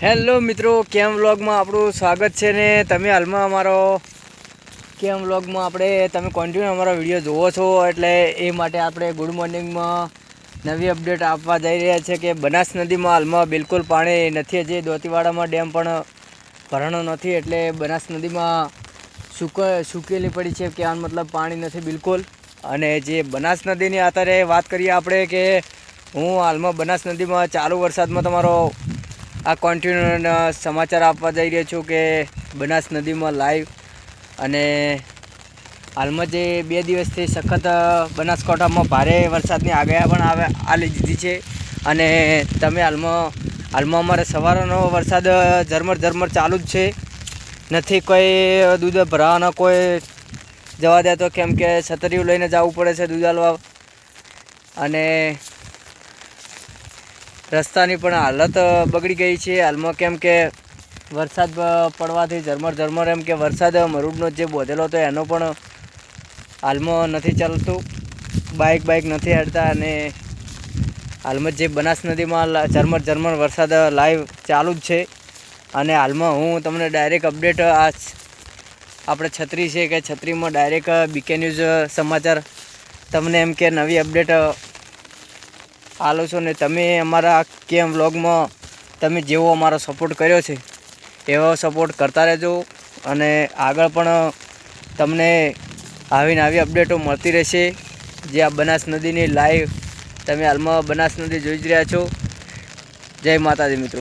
Hello મિત્રો, કેમ વ્લોગમાં આપણું સ્વાગત છે ને? તમે હાલમાં અમારો કેમ વ્લોગમાં આપણે, તમે કોન્ટિન્યુ અમારો વીડિયો જોવો છો, એટલે એ માટે આપણે ગુડ મોર્નિંગમાં નવી અપડેટ આપવા જઈ રહ્યા છે કે બનાસ નદીમાં હાલમાં બિલકુલ પાણી નથી, હજી દોતીવાડામાં ડેમ પણ ભરણો નથી, એટલે બનાસ નદીમાં સુક, સુકેલી પડી છે કે આમ મતલબ પાણી નથી બિલકુલ. અને જે બનાસ નદીની અત્યારે વાત કરીએ આપણે કે હું હાલમાં બનાસ નદીમાં ચાલુ વરસાદમાં તમારો આ કોન્ટિન્યુ સમાચાર આપવા જઈ રહ્યો છું કે બનાસ નદીમાં લાઈવ અને હાલમાં જે બે દિવસથી સખત બનાસકાંઠામાં ભારે વરસાદની આગાહી પણ આવે, આલી દીધી છે. અને તમે હાલમાં હાલમાં અમારે સવારનો વરસાદ ઝરમર ઝરમર ચાલુ જ છે. નથી કોઈ દૂધ ભરાવાના, કોઈ જવા દે તો કેમ કે છતરીઓ લઈને જવું પડે છે દૂધ હાલવા અને રસ્તાની પણ હાલત બગડી ગઈ છે. હાલમાં કેમ કે વરસાદ પડવાથી ઝરમર ઝરમર એમ કે વરસાદ મરૂડનો જે બોધેલો હતો એનો પણ હાલમાં નથી ચાલતું. બાઇક બાઇક નથી હેડતા અને હાલમાં જે બનાસ નદીમાં ઝરમર ઝરમર વરસાદ લાઈવ ચાલુ જ છે. અને હાલમાં હું તમને ડાયરેક્ટ અપડેટ આ આપણે છત્રી છે કે છત્રીમાં ડાયરેક્ટ બીકે ન્યૂઝ સમાચાર તમને એમ કે નવી અપડેટ આલો છો ને તમે અમારા કેમ વ્લોગમાં તમે જેવો અમારો સપોર્ટ કર્યો છે, એવો સપોર્ટ કરતા રહેજો અને આગળ પણ તમને આવીને આવી અપડેટો મળતી રહેશે. જે આ બનાસ નદીની લાઈવ તમે હાલમાં બનાસ નદી જોઈ જ રહ્યા છો. જય માતાજી મિત્રો.